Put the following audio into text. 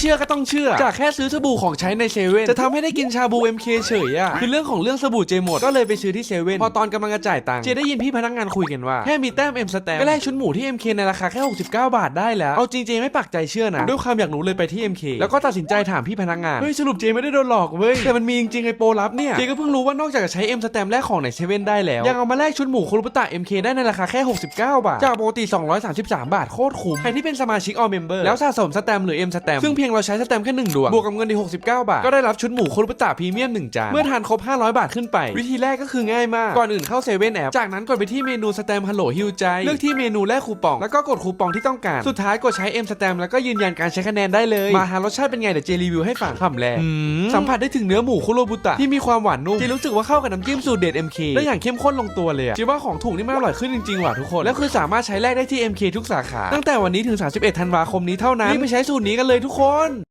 เชื่อก็ต้องเชื่อ จากแค่ซื้อสบู่ของใช้ในเซเว่นจะทำให้ได้กินชาบู MK เฉยอะคือเรื่องของเรื่องสบู่เจหมดก็เลยไปซื้อที่เซเว่นพอตอนกำลังจะจ่ายตังค์เจได้ยินพี่พนักงานคุยกันว่าแค่มีแต้ม M สแตมก็แลกชุดหมูที่ MK ในราคาแค่69 บาทได้แล้วเอาจริงเจไม่ปักใจเชื่อนะด้วยความอยากรู้เลยไปที่ MK แล้วก็ตัดสินใจถามพี่พนักงานเฮ้ยสรุปเจไม่ได้โดนหลอกเว้ยแต่มันมีจริงๆไอโปรลับเนี่ยเจก็เพิ่งรู้ว่านอกจากจะใช้ M สแตมแลกของในเซเว่นได้แล้วยังเอามาแลกชุดหมูคุรุปตะ MK ได้ในราคาแค่ 69 บาท จากปกติ 233 บาทโคตรคุ้มใครที่เป็นสมาชิก All Member แล้วสะสมสแตมหรือ M สแตมซึ่งเพียงเราใช้สแตมแค่1ดวงบวกกับเงินใน69 บาท ก็ได้รับชุดหมูคุรุปตะพรีเมียม1จานเมื่อทานครบ 500 บาทขึ้นไป วิธีแรกก็คือง่ายมาก ก่อนอื่นเข้าเซเว่นแอปจากนั้นกดไปที่เมนูสแตมฮัลโหลฮิวใจเลือกที่เมนูแลกคูปองแล้วก็กดคูปองที่ต้องการสุดท้ายกดใช้ M สแตมแล้วก็ยืนยันการใช้คะแนนได้เลยมาหารสชาติเป็นไงเดี๋ยวเจรีวิวให้ฟังคำแรกสัมผัสได้ถึงเนื้อหมูคุโรบุตะที่มีความหวานนุ่มเจรู้สึกว่าเข้ากับน้ำจิ้มสูตรเด็ด MK และอย่างเข้มข้นลงตัวเลยอะเจว่าของถูกนี่มันอร่อยขึ้นจริงๆว่ะทุกคนแล้วคือสามารถใช้แลกได้ที่ MK ทุกสาขา ตั้งแต่วันนี้ถึง 31 ธันวาคมนี้เท่านั้นรีบไปใช้สูตรนี้กันเลยทุกคน on